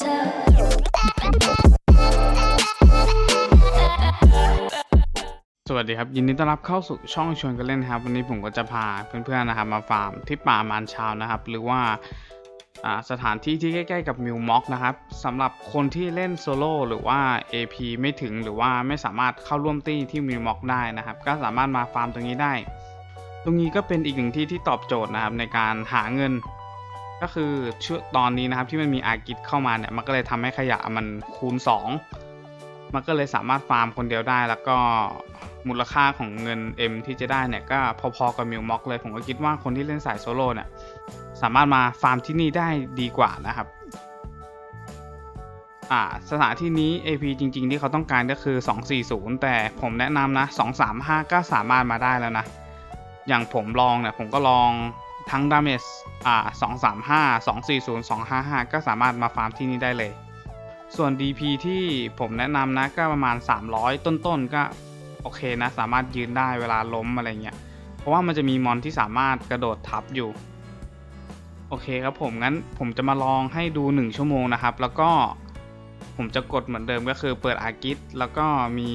สวัสดีครับ ยินดีต้อนรับเข้าสู่ช่องชวนกันเล่นนะครับ วันนี้ผมก็จะพาเพื่อนๆนะครับมาฟาร์มที่ป่ามานชาวนะครับ หรือว่าอ่าสถานที่ที่ใกล้ ๆ กับมิวม็อกนะครับสำหรับคนที่เล่นโซโล่หรือว่า AP ไม่ถึงหรือว่าไม่สามารถเข้าร่วมตี้ที่มิวม็อกได้นะครับ ก็สามารถมาฟาร์มตรงนี้ได้ ตรงนี้ก็เป็นอีกหนึ่งที่ที่ตอบโจทย์นะครับในการหาเงิน ก็คือช่วงตอนนี้นะครับที่มันมีอากิจเข้ามาเนี่ยมันก็เลยทำให้ขยะมันคูณ 2 มันก็เลยสามารถฟาร์มคนเดียวได้ แล้วก็มูลค่าของเงิน M ที่จะได้เนี่ยก็พอๆกับมิวม็อกเลย ผมก็คิดว่าคนที่เล่นสายโซโล่เนี่ยสามารถมาฟาร์มที่นี่ได้ดีกว่านะครับอ่าสถานที่นี้ AP จริง ๆ ที่เขาต้องการก็คือ 240 แต่ผมแนะนำนะ 235 ก็สามารถมาได้แล้วนะ อย่างผมลองเนี่ยผมก็ลอง ทั้งดาเมจอ่า235 240 255ก็สามารถมาฟาร์มที่นี่ได้เลย ส่วน DP ที่ผมแนะนำนะก็ประมาณ 300 ต้นๆ ก็โอเคนะ สามารถยืนได้เวลาล้มอะไรเงี้ย เพราะว่ามันจะมีมอนที่สามารถกระโดดทับอยู่ โอเคครับผม งั้นผมจะมาลองให้ดู 1 ชั่วโมงนะครับ แล้วก็ผมจะกดเหมือนเดิมก็คือเปิดอากิสแล้วก็มี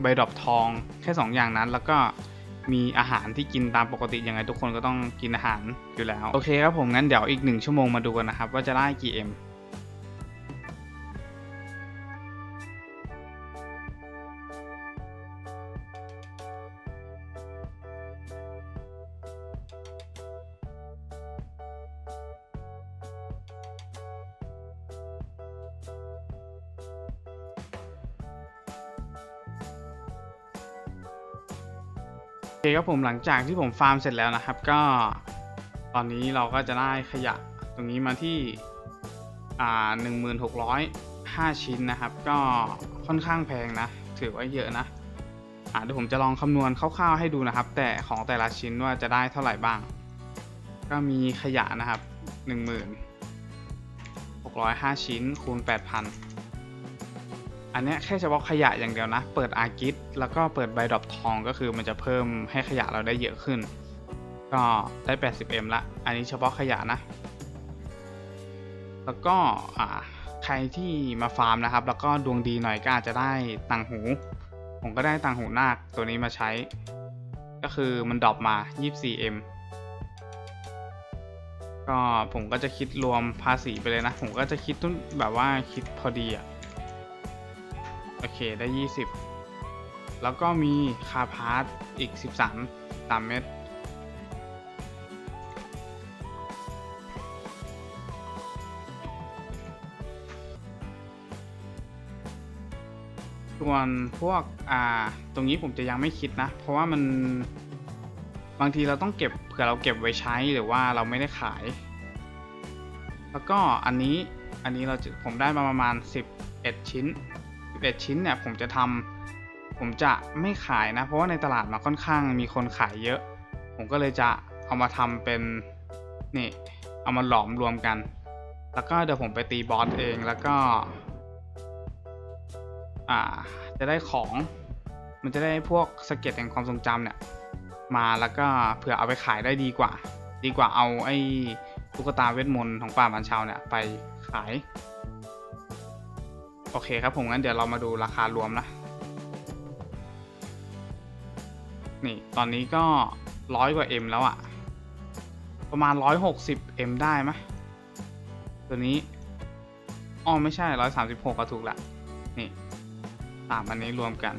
ใบดอกทองแค่ 2 อย่างนั้นแล้วก็ มีอาหารที่กินตามปกติยังไงทุกคนก็ต้องกินอาหารอยู่แล้ว โอเคครับผมงั้นเดี๋ยวอีกหนึ่งชั่วโมงมาดูกันนะครับ ว่าจะได้กี่เอ็ม อเคครับผมหลังจากที่ผมฟาร์มเสร็จแล้วนะครับ ก็ตอนนี้เราก็จะได้ขยะตรงนี้มาที่อ่าหนึ่งหมื่นหกร้อยห้าชิ้นนะครับ ก็ค่อนข้างแพงนะ ถือว่าเยอะนะอ่าเดี๋ยวผมจะลองคำนวณคร่าวๆให้ดูนะครับ แต่ของแต่ละชิ้นว่าจะได้เท่าไหร่บ้าง ก็มีขยะนะครับหนึ่งหมื่นหกร้อยห้าชิ้นคูณแปดพัน อันนี้แค่เฉพาะขยะอย่างเดียวนะ เปิดอากิสแล้วก็เปิดใบดอกทองก็คือมันจะเพิ่มให้ขยะเราได้เยอะขึ้น ก็ได้ 80M ละ อันนี้เฉพาะขยะนะ แล้วก็อ่าใครที่มาฟาร์มนะครับ แล้วก็ดวงดีหน่อยก็อาจจะได้ต่างหู ผมก็ได้ต่างหูนาคตัวนี้มาใช้ ก็คือมันดรอปมา 24M ก็ผมก็จะคิดรวมภาษีไปเลยนะ ผมก็จะคิดต้นแบบว่าคิดพอดีอะ โอเคได้ 20 แล้วก็มีคาพาร์ตอีก 13 3เม็ดส่วนพวกอ่าตรงนี้ผมจะยังไม่คิดนะ เพราะว่ามันบางทีเราต้องเก็บเผื่อเราเก็บไว้ใช้หรือว่าเราไม่ได้ขาย แล้วก็อันนี้อันนี้เราจะผมได้มาประมาณ 11 ชิ้น 11 ชิ้นเนี่ยผมจะทำผมจะไม่ขายนะ เพราะว่าในตลาดมาค่อนข้างมีคนขายเยอะ ผมก็เลยจะเอามาทำเป็นนี่เอามาหลอมรวมกัน แล้วก็เดี๋ยวผมไปตีบอสเองแล้วก็อ่าจะได้ของมันจะได้พวกสเก็ตแห่งความทรงจำเนี่ยมาแล้วก็เผื่อเอาไปขายได้ดีกว่า ดีกว่าเอาไอ้ตุ๊กตาเวทมนต์ของป่าบันชาวเนี่ยไปขาย โอเคครับผมงั้นเดี๋ยวเรามาดูราคารวมนะ นี่ตอนนี้ก็ร้อยกว่า M แล้วอะประมาณ 160 M ได้ไหมตัวนี้อ๋อไม่ใช่ 136 ก็ถูกละ นี่สามอันนี้รวมกัน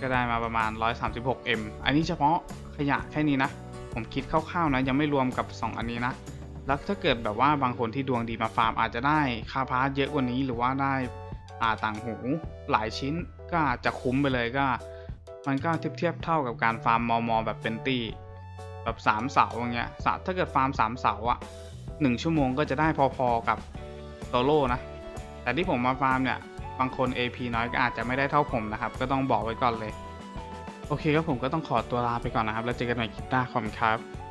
ก็ได้มาประมาณ 136 M อันนี้เฉพาะขยะแค่นี้นะ ผมคิดคร่าวๆนะ ยังไม่รวมกับ 2 อันนี้นะ แล้วถ้าเกิดแบบว่าบางคนที่ดวงดีมาฟาร์มอาจจะได้คาพาร์ทเยอะกว่านี้หรือว่าได้อ่าต่างหูหลายชิ้นก็อาจจะคุ้มไปเลยก็ มันก็เทียบเทียบเท่ากับการฟาร์มมอมอแบบเป็นตี้แบบสามเสาอย่างเงี้ยสถ้าเกิดฟาร์มสามเสาอะหนึ่งชั่วโมงก็จะได้พอๆกับโซโล่นะ แต่ที่ผมมาฟาร์มเนี่ย บางคน AP น้อยก็อาจจะไม่ได้เท่าผมนะครับ ก็ต้องบอกไว้ก่อนเลย โอเคครับผมก็ต้องขอตัวลาไปก่อนนะครับ แล้วเจอกันใหม่คลิปหน้าขอบคุณครับ